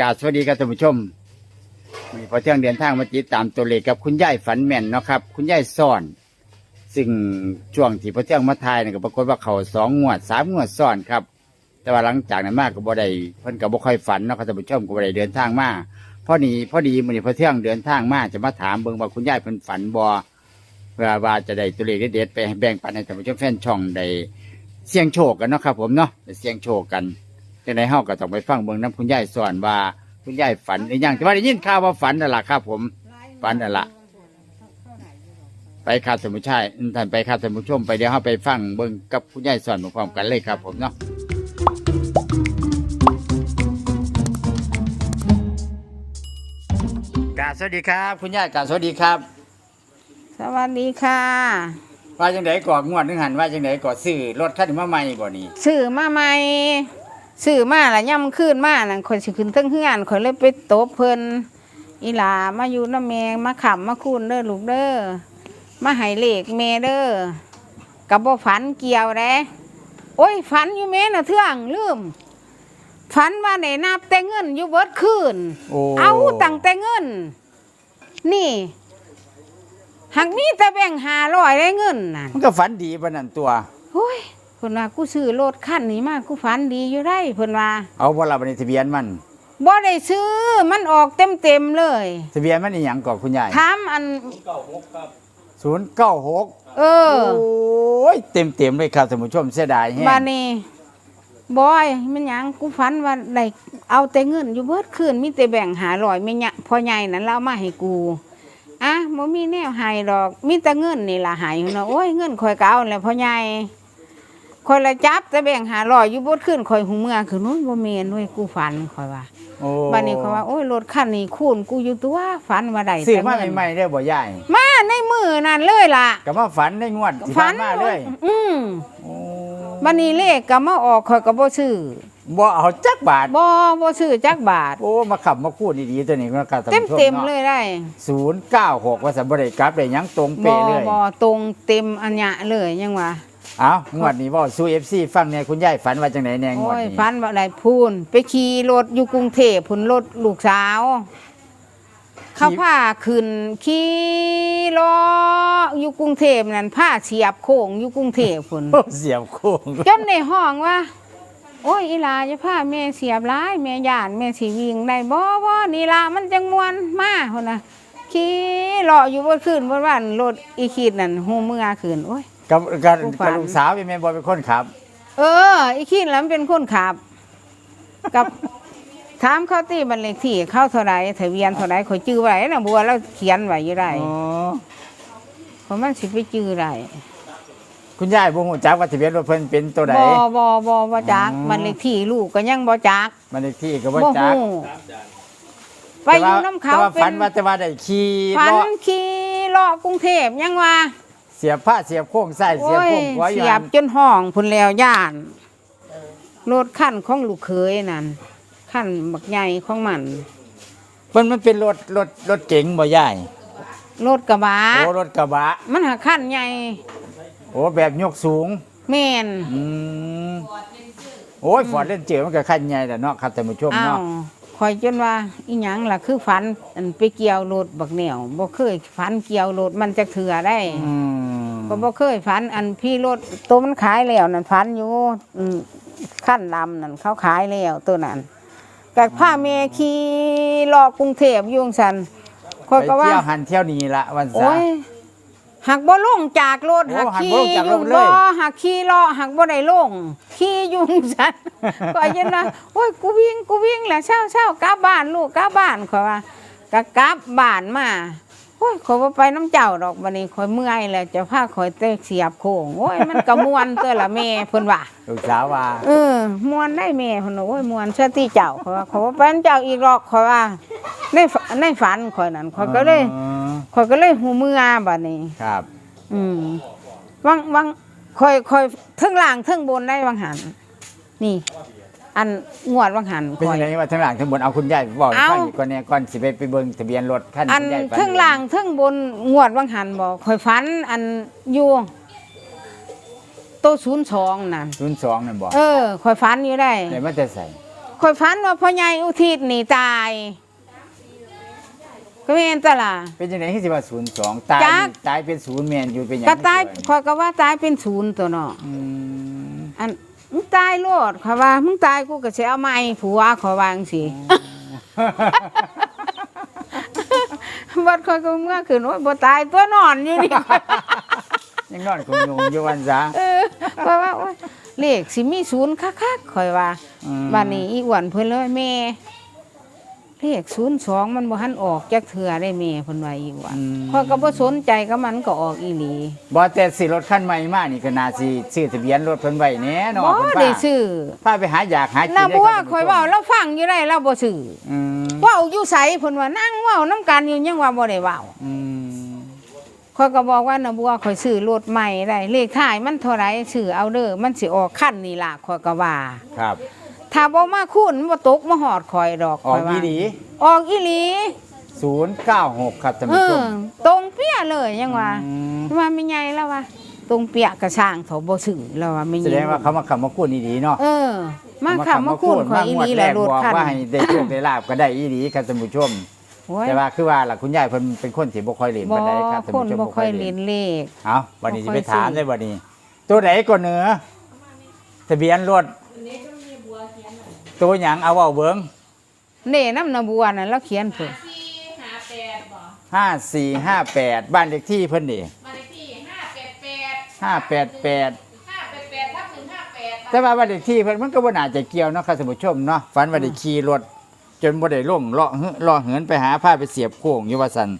กราบสวัสดีครับท่านผู้ชมมีพอเที่ยงเดินทางมาติดตามตัวเลขกับคุณยายฝันแม่นเนาะครับ คุณยายซ่อน ซึ่งช่วงที่พอเที่ยงมาทายเนี่ยก็ปรากฏว่าเขาสองงวดสามงวดซ้อนครับ แต่ว่าหลังจากนั้นมากก็บ่ได้เพิ่นก็บ่ค่อยฝันเนาะครับท่านผู้ชมก็บ่ได้เดินทางมาพอดีพอดีมื้อนี้พอเที่ยงเดินทางมาจะมาถามเบิ่งว่าคุณยายเพิ่นฝันบ่เพื่อว่าจะได้ตัวเลขเด็ดๆไปแบ่งปันให้ท่านผู้ชมแฟนช่องได้เสี่ยงโชคกันเนาะครับ ผมเนาะได้เสี่ยงโชคกัน จังไดเฮาก็ต้องไปฟังเบิ่งน้ำคุณยายสอนว่าคุณยายฝันหรือยังแต่ว่าได้ยินข่าวว่าฝันนั่นล่ะครับ ผม ฝันนั่นล่ะ ไปครับท่านผู้ชายท่านไปครับท่านผู้ชมไปเดี๋ยวเฮาไปฟังเบิ่งกับคุณยายสอนพร้อมๆกันเลยครับ ผมเนาะกราบสวัสดีครับ คุณยายกราบสวัสดีครับสวัสดีค่ะ ว่าจังไดก่องวดนึงหันว่าจังไดก่อซื้อรถคันมาใหม่บ่นี่ สื่อมาใหม่ สื่อมาละย่ำขึ้นมานั่นคนสิขึ้นเทั้งเฮือนคนเลยไปตบเพิ่นอีหลามาอยู่น้ำแมงมาขำมาคูนเด้อลูกเด้อมาให้เลขแม่เด้อกับบ่ฝันเกี่ยวเด้โอ้ยฝันอยู่แม่น่ะเทื่องลืมฝันว่าได้นับแต่เงินอยู่เบิดคืนโอ้เอาตั้งแต่เงิน นี่หักมีแต่แบ่งหาร้อยได้เงินน่ะมันก็ฝันดีปานนั้นตัว โอ้ยเพิ่นว่ากูซื้อรถคันนี้มากูฝันดีอยู่ได้เพิ่นว่าเอาบ่ล่ะบัดนี้ทะเบียนมัน บ่ได้ซื้อมันออกเต็มๆเลย ทะเบียนมันอีหยังก่อคุณยายถามอันศูนย์เก้าหกเออ โอ้ยเต็มเต็มๆเลยครับท่านผู้ชมเสียดายแฮะบานี้บอยมันหยังกูฝันว่าได้เอาแต่เงินอยู่เบิดคืนมีแต่แบ่งหาร้อยแม่ยะพ่อใหญ่นั้นแล้วเอามาให้กูอะบ่มีแนวให้ดอกมีแต่เงินนี่ล่ะให้เนาะโอ้ยเงินข่อยก็เอาแล้วพ่อใหญ่ ข่อยละจับแต่แบ่งหาร้อยอยู่เบิดคืนข่อยหูเมื่อคือนู้นบ่แม่นเว้ยกูฝันข่อยว่าโอ้บัดนี้เขาว่าโอ้ยรถคันนี้คูณกูอยู่ตัวฝันว่าได้ซื้อมาแต่เงินใหม่ๆได้อบ่ยายมาในมือนั่นเลยล่ะก็มาฝันในงวดที่ฝัผ่านมาเลยอืมโอ้บัดนี้เลขก็มาออกข่อยก็บ่ซื้อบ่เอาจักบาทบ่บ่ซื้อจักบาท โอ้มาขับมาพูดดีๆตัวนี้นะครับท่านเต็มผู้ชมเต็มนาะเลยได้ศูนย์เก้าหกว่าสัมบริกลับได้หยังตรงบ่เป๊ะเลยบ่ตรงเต็มอันยะเลยยังว่า เอางวดนี้เว่าสู้เอฟซีฟังเนี่ยคุณยายฝันว่าจังไหนแน่งวโอ้ดยนี้ฝันว่าได้พูนไปขี่รถอยู่กรุงเทพพุ่นรถลูกสาว เขาพาขึ้นขี่ล้ออยู่กรุงเทพนั่นพาเสียบโค้งอยู่กรุงเทพพุ่น โอ้เสียบโค้งจนในห้องว่า โอ้ยอีหลาจะพาแม่เสียบร้ายแม่ย่านแม่สีวิ่งได้บ่บ่นี่ละมันจังมวนมาคนน่ะขี่เลาะอยู่บนขึ้นบนวันรถอีขีดนั่นหูเมื่อขึ้นโอ้ย กับกับผู้ฝักับน ลูกสาวเป็นแม่บอยเป็นคนขับ เออ อีขีดแล้วมันเป็นคนขับ กับถามเขาตีบันเลขที่เข้าเท่าไรทะเบียนเท่าไรข่อยจื้อไว้นะบัวแล้วเขียนไว้อยู่ได้อ๋อ เพราะมันสิไปจื้อได้คุณยายบ่ฮู้จักว่าทะเบียนรถเพิ่นเป็นตัวใดบ่บ่บ่บ่จักอืม บันเลขที่ลูกก็ยังบ่จักมันเลขที่ก็บ่บ่จักฮู้ไปอยู่น้ำเขาแต่ว่าเป็ฝันนว่าแต่ว่าได้ขี่ฝันเลาะขี่เลาะกรุงเทพยังว่าเสียบผ้าเสียบโค้งใส่เสียบโอ้ยโค้งหัวอเสียู่ยอับนจนห้องพุ่นแล้วย่านรถขั้นของลูกเขยนั่นขั้นบักใหญ่ของมันมันมันเป็นรถรถรถเก๋งบ่ยายรถกระบะโอ้รถกระบะ มันหาขั้นใหญ่โอ้แบบยกสูงแม่นอืมโอ้ยฟอร์ดเล่นเจอมันก็คันใหญ่แต่เนาะครับท่านผู้ชมอ้าวเนาะคอยจนว่าอีหยังล่ะคือฝันอันไปเกี่ยวรถบักเหนียวบ่เคยฝันเกี่ยวรถมันจะเถื่อได้ อืม ก็บ่เคยฝันอันพี่รถตัวมันขายแล้วนั่นฝันอยู่อืมขั้นลำนั่นเขาขายแล้วตัวนั้นกับผ้าเมขี่เลาะกรุงเทพอยุ่จั่งสันคอยไปก็ว่าเที่ยวหันเที่ยวนี้ละวันซะโอ้ยหักบ่ลงจากรถโอ้หักหักขี่บ่ลงจากรถอยู่เลยบ่หักขี่เลาะหักบ่ได้ลงขี่อยุ่จั่งสันก็ยันว่าโอ้ยกูวิ่งกูวิ่งแหละเช้าเช้ากลับบ้านลูกกลับบ้านขอยว่าก็กลับบ้านมา โอ้ยขอยบ่ไปน้ำเจ้าดอกบัดนี้ขอยเมื่อยแล้วจะพาขอยเตะเสียบโค้งโอ้ยมันก็ม่วนตัวละแม่เพิ่นว่า ลูกสาวว่าเออมวนได้แม่เพิ่นว่าโอ้ยมวนเชื่อที่เจ้าขอยว่าขอยบ่ไปน้ำเจ้าอีกหรอกขอยว่าในฝันในฝันขอยนั่นขอยก็เลยอ๋อขอยก็เลยหูเมื่อบัดนี้ ครับ อืมวังวังคอยคอยเทิงล่างเทิงบนได้วังหันนี่ อันงวดวังหันเป็นคอยยังไงว่าทั้งหลังทั้งบนเอาคุณยายบอกให้เอา ฟังอีกก่อนเนี่ยก่อนสิไปไปเบิ่งทะเบียนรถคันอันคุณยายฝันเทิงล่างเทิงบนงวดวังหันบอกคอยฝันอันอยู่โตศูนย์สองนั่นศูนย์สองนั่นบอกเออคอยฝันอยู่ได้ไหนมันจะใส่ข่อยฝันว่าพ่อใหญ่อุทิศนี่ตาย ก็แม่นตะล่ะ เป็นจังได๋ที่สิว่า02ตายจัก ตายเป็นศูนย์แม่นอยู่เป็นหยังก็ตายคือว่ข่อยก็ว่าตายเป็นศูนย์ตัวเนาะอืมอัน มึงตายโลดข่อยว่ามึงตายกูก็สิเอาใหม่ผัวข่อยว่าจังซี่ บัดข่อยก็เมื่อคืนโอ้ยบ่ตายตัวนอนอยู่นี่ ยังนอนคงงงอยู่วันซะเออข่อยว่าโอ้ยเลขสิมีศูนย์คักๆข่อยว่าอืมบ้านนี้อีอ้วนเพิ่นเลยแม่ เลขศูนย์สองมันบ่ทันออกจักเทื่อได้แม่เพิ่นว่าอีอ้วนข้อยก็บ่สนใจกับมันก็ออกอีหลีบ่แต่สิรถคันใหม่มานี่ก็น่าสิซื้อทะเบียนรถเพิ่นไว้แน่เนาะบ่เพิ่นได้พาซื้อพาไปหาอยากหากินแล้วได้บ่ว่ารับข่อยเว้าเราฟังอยู่ได้เราบ่ซื้ออืมเว้าอยู่ไสเพิ่นว่านั่งเว้านํกันอยู่ยังว่าบ่ได้เว้าอืมข่อยก็บอกว่าน่ะบัวข่อยซื้อรถใหม่ได้เลขท้ายมันเท่าไหร่ซื้อเอาเด้อมันสิออกคันนี่ล่ะข่อยก็ว่า ครับ ถ้าบ่มาคูณมันบ่ตกมาหอดข่อยดอกออกข่อยว่าอีหลีออกอีหลี096 ครับท่านเอผู้ชอมตรงเปี้ยเลยยังว่าอืมว่าไม่ใหญ่แล้วว่าตรงเปียกกระช่างเขาบ่ซื้อแล้วว่าไม่ใหแสญ่ดงว่าเขามาคำมาคูณอีหลีเนาะเออ มาคำมาคูณข่อยอีหลีมาแล้วงรวถดคันบอกว่าให้ได้โชคได้ลาบก็ได้อีหลีครับท่านผู้ชม โอ้ยแต่ว่าคือว่าล่ะคุณยายเพิ่นเป็นคนที่บ่ค่อยเล่นบ่ปานใดครับท่านคนผู้ชมบ่ค่อยเล่นเลข เอาวันนี้บ่สิค่อยไปถามซื้อได้บัดนี้ ตัวไหนก็เหนือทะเบียนรถ ตัวหยังเอาเว้าเบิ่งเน่น้ำนาบัวน่ะแล้วเขียนเพิ่นห้าสี่ห้าแปดบ้านเลขที่เพิ่นนี่บ้านเลขที่ห้าแปดแปดห้าแปดแปดห้าแปดแปดทับหนึ่งห้าแปดแต่ว่าบ้านเลขที่เพิ่นมันก็บ่น่าจะเกี่ยวเนาะครับท่านผู้ชมเนาะฝันว่าได้ขี่รถจนบ่ได้ลงเลาะเหือเลาะเหินไปหาผ้าไปเสียบโค้งอยู่ว่าซั่น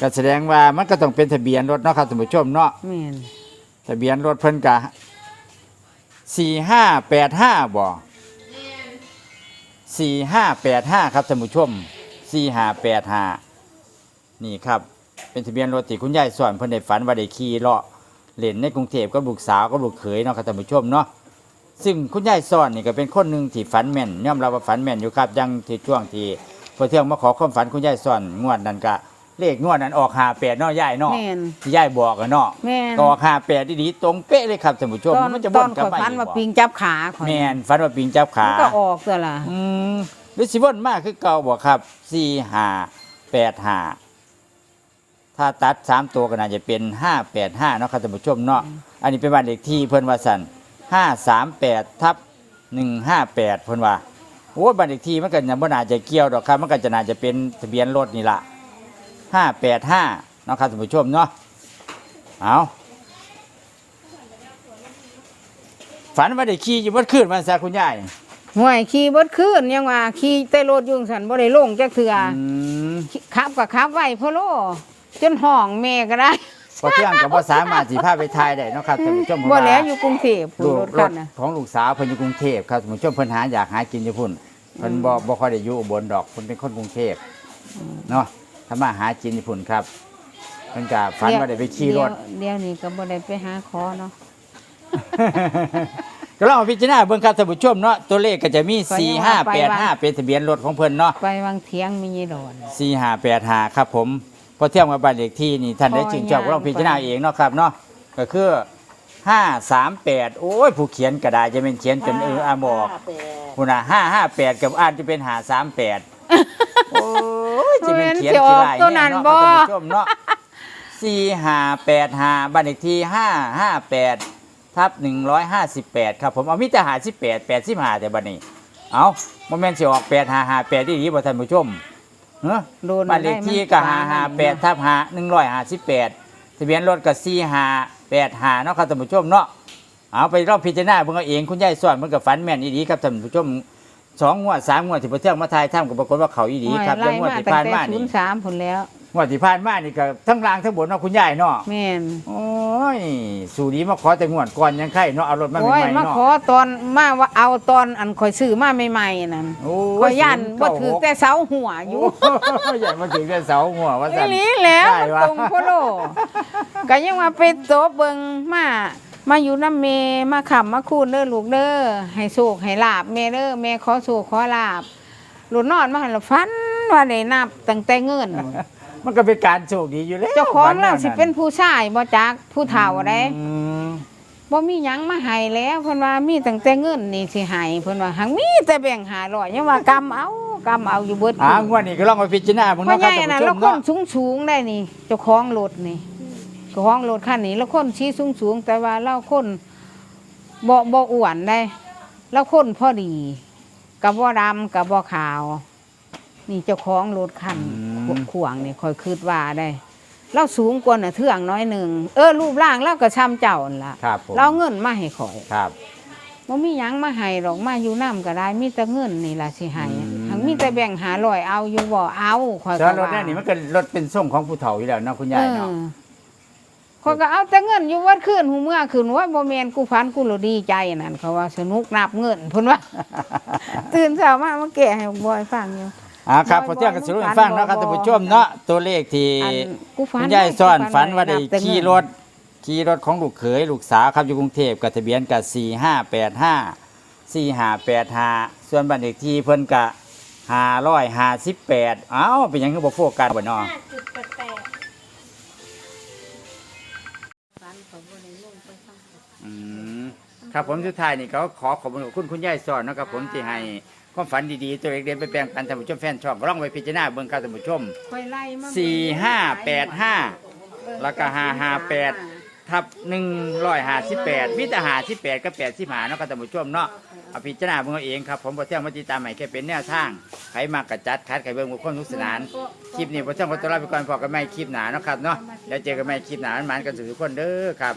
ก็แสดงว่ามันก็ต้องเป็นทะเบียนรถเนาะครับท่านผู้ชมเนาะแม่นทะเบียนรถเพิ่นก็สี่ห้าแปดห้าบ่ สี่ห้าแปดห้าครับท่านผู้ชมสี่ห้าแปดห้านี่ครับเป็นทะเบียนรถที่คุณยายสอนเพิ่นได้ฝันว่าได้ขี่เลาะเล่นในกรุงเทพกับลูกสาวกับลูกเขยเนาะครับท่านผู้ชมเนาะซึ่งคุณยายสอนนี่ก็เป็นคนหนึ่งที่ฝันแม่นยอมรับว่าฝันแม่นอยู่ครับยังที่ช่วงที่พอเที่ยงมาขอความฝันคุณยายสอนงวดนั้นก็ เลขงวดนั้นออกหาแปดเนาะยายเนาะแม่นที่ยายบอกอะเนาะแม่นก็ออกหาแปดดีๆตรงเป๊ะเลยครับท่านผู้ชมตอนมันจะตบ่อนนกลัข่บอยมาฝันอีกว่าบ่ปิงจับขาข่อยแม่นฝันว่าปิงจับขา มันก็ออกตัวล่ะอืมหรือสิวนมากคือเก่าบ่ครับสี่ห้าแปดห้าถ้าตัดสามตัวก็น่าจะเป็นห้าแปดห้าเนาะครับท่านผู้ชมเนาะอันนี้เป็นบ้านเลขที่เพิ่นว่าสั่นห้าสามแปดทับหนึ่งห้าแปดเพิ่นว่าโอ้ยบ้านเลขที่มันก็ยังบ่น่าจะเกี่ยวดอกครับ มันก็จะน่าจะเป็นทะเบียนรถนี่ล่ะ ห้าแปดห้าเนาะครับท่านผู้ชมเนาะเอาฝันว่าได้ขี่อยู่บนคืนมันซะคุณยายห่วยขี่บดขึ้นยังว่าขี่ใต้รถอยุงสันบ่ได้ลงจักเทื่ออืมขับก็ขับไว้พ่อโลจนห้องแม่ก็ได้พอเที่ยงก็บ่สามารถสิพาไปทายได้เนาะครับท่านผู้ชมเพราะบ่ว่าแล้วอยู่กรุงเทพผู้ลูกรถรคัถนน่ะ ของลูกสาวเพิ่นอยู่กรุงเทพครับท่านผู้ชมเพิ่นหาอยากหากินอยู่พุ่นเพิ่นบ่บ่ค่อยได้อยู่อุบลดอกเพิ่นเป็นคนกรุงเทพเนาะ ทำมาหาจินญี่ปุ่นครับเพิ่นก็ฝันมาได้ไปขี่รถ เดี๋ยวนี้ก็บ่ได้ไปหาคอเนาะ ก็ลองพิจารณาเบิ่งครับท่านผู้ชมเนาะตัวเลขก็จะมี ไป4 ว่า5ป8 ว่า 5 เป็นทะเบียนรถของเพื่อนเนาะไปวังเทียงมีหลอน 4 5 8 5ครับผมพอเทียบกับบ้านเลขที่นี่ท่านได้จึงชอบก็ลองพิจารณาเองเนาะครับเนาะก็คือ 538 โอ้ย ผู้เขียนกระดาษจะเป็นเขียนจนเอออาบอก คุณอะ558 กับอ่านจะเป็น538 ยจะเป็นเขียนสิอกี่อกลายตัวนั้นเนาะบ่ท่านผู้ชมเนาะสี่ห้าแปดห้าบัตรเลขที่ห้าห้าแปดทับหนึ่งร้อยห้าสิบแปดครับผมเอามิแต่หาสิบแปดแปดสิบห้าแต่บัตรนี้ เอาโมเมนต์สิออกแปดห้าห้าแปดที่ดีบ่ท่านผู้ชมเนาะโดนบัตรเลขที่ก็ห้าห้าแปดทับห้าหนึ่งร้อยห้าสิบแปดทะเบียนรถก็สี่ห้าแปดห้าเนาะครับท่านผู้ชมเนาะเอาไปรอบพิจารณาเบิ่งเอาเองคุณยายสอนมันกับฝันแม่นอีดีครับท่านผู้ชม สองงวดสามงวดที่พระเที่ยงมาทายถ้ำก็ปรากฏว่าเขาอีดีครับไล่แล้วงวดมาที่ตั้งผ่านแต่มาศูนี่นย์สามผลแล้วงวดที่ผ่านมานี่ก็ทั้งล่างทั้งบนเนาะคุณยายเนาะแม่นโอ้ยสู่ดีมาขอแต่งวดก่อนยังไข่เนาะเอารถมาโอ้ใหยม่ๆมาเนาะขอตอนมาว่าเอาตอนอันข่อยซื้อมาใหม่ๆนั่นโอ้ข่อยย่านบ่096ถือแต่เสาหัวอยู่โอ้ยใหญ่มาถึงแต่เสาหัวว่าอีสั่น หลีแล้วได้มันวะ ตรงโพโลก็ยังว่าไปโตะเบิงมา มาอยู่น้ำเมมาขำมาคูนเด้อลูกเด้อให้โศกให้ลาบแม่เด้อแม่ขอโศกขอลาบหลุดนอนมาหันละฟันว่าได้นับตั้งแต่เงิน มันก็เป็นการโชคดีอยู่แล้วเจ้าของฝันแนเราวสิเป็นผู้ชายบ่จักผู้เฒ่าได้อืมบ่มีหยังมาให้แล้วเพิ่นว่ามีตั้งแต่เงินนี่สิให้เพิ่นว่าหังมีแต่แบ่ง500ยังว่ากำเอากำเอาอยู่เบิดอ่างวดนี้ก็ลองไปพิจารณาเบิ่งพ่อเนาะใหครับญ่ท่านน่ะผู้ชแล้วมคนเนาะสูงสูงๆได้นี่เจ้าของรถนี่ เจ้าของรถคันนี้แล้วคนชี้สูงสูงๆแต่ว่าเราคนบ่บ่อ้วนได้แล้วคนพอดีกับบ่ดำกับบ่ขาว นี่เจ้าของรถคันขวางนี่คอยคืดว่าได้เราสูงกว่าน่ะเทื่องน้อยหนึ่งเออรูปร่างเราก็ช้ำเจ้านั่นล่ะครับผมเราเอาเงินมาให้ข่อยครับบ่มีหยังมาให้หรอกมาอยู่น้ำก็ได้มีแต่เงินนี่ล่ะสิให้อืมหังมีแต่แบ่งหาลอยเอาอยู่บ่เอาข่อยแต่ก็รถว่าเนี่ยนี่มันก็รถเป็นส่งของผู้เฒ่าอยู่แล้วเนาะคุณยายเนาะ เออข่อยก็เอาแต่เงินอยู่วัดคืนหูเมื่อคืนว่าบ่แม่นกูฝันกูโลดีใจนั่นเขาว่าสนุกนับเงินพุ่นว่า ตื่นเช้ามามาแก่ให้บอยฟังอยู่อ่าครับบ่พอเที่ยงกันบ่สรุปให้ฝันฟังเนาะครับบ่ท่านผู้บ่ชมเนาะตัวเลขที่อันกูฝันคุณยายซ่อนฝันว่าได้นับแต่เงินขี่รถขี่รถของลูกเขยลูกสาวครับอยู่กรุงเทพกับทะเบียนกับสี่ห้าแปดห้าสี่ห้าแปดห้าส่วนบัตรเลขที่เพิ่นกะห้าร้อยห้าสิบแปดเอ้าเป็นหยังคือบ่โฟกัสบ่เนาะ ครับผมสุดท้ายนี่ก็ขอขอบคุณคุณยายสอนเนาะครับผมที่ให้ความฝันดีๆ ตัวเอกเด่นไปแบ่งปันท่านผู้ชมแฟนช่องก็ลองไปพิจารณาเบิ่งครับท่านผู้ชมข่อยไล่มาสี่ห้าแปดห้าแล้วก็ห้าห้าแปดทับหนึ่งร้อยห้าสิบแปดมิตรหาสิบแปดก็แปดสิบหาเนาะครับท่านผู้ชมเนาะเอาพิจารณาเบิ่งเอาเองครับผมพอเที่ยงมาติดตามใหม่แค่เป็นแนวทางใครมากกระจัดคัดใครเบิ่งบุคคลสนุกสนาน คลิปนี้พอเที่ยงขอตัวลาไปก่อนพอกันไม่คลิปหนาเนาะครับเนาะแล้วเจอกันใหม่คลิปหนามันๆกันสุดทุกคนเด้อครับ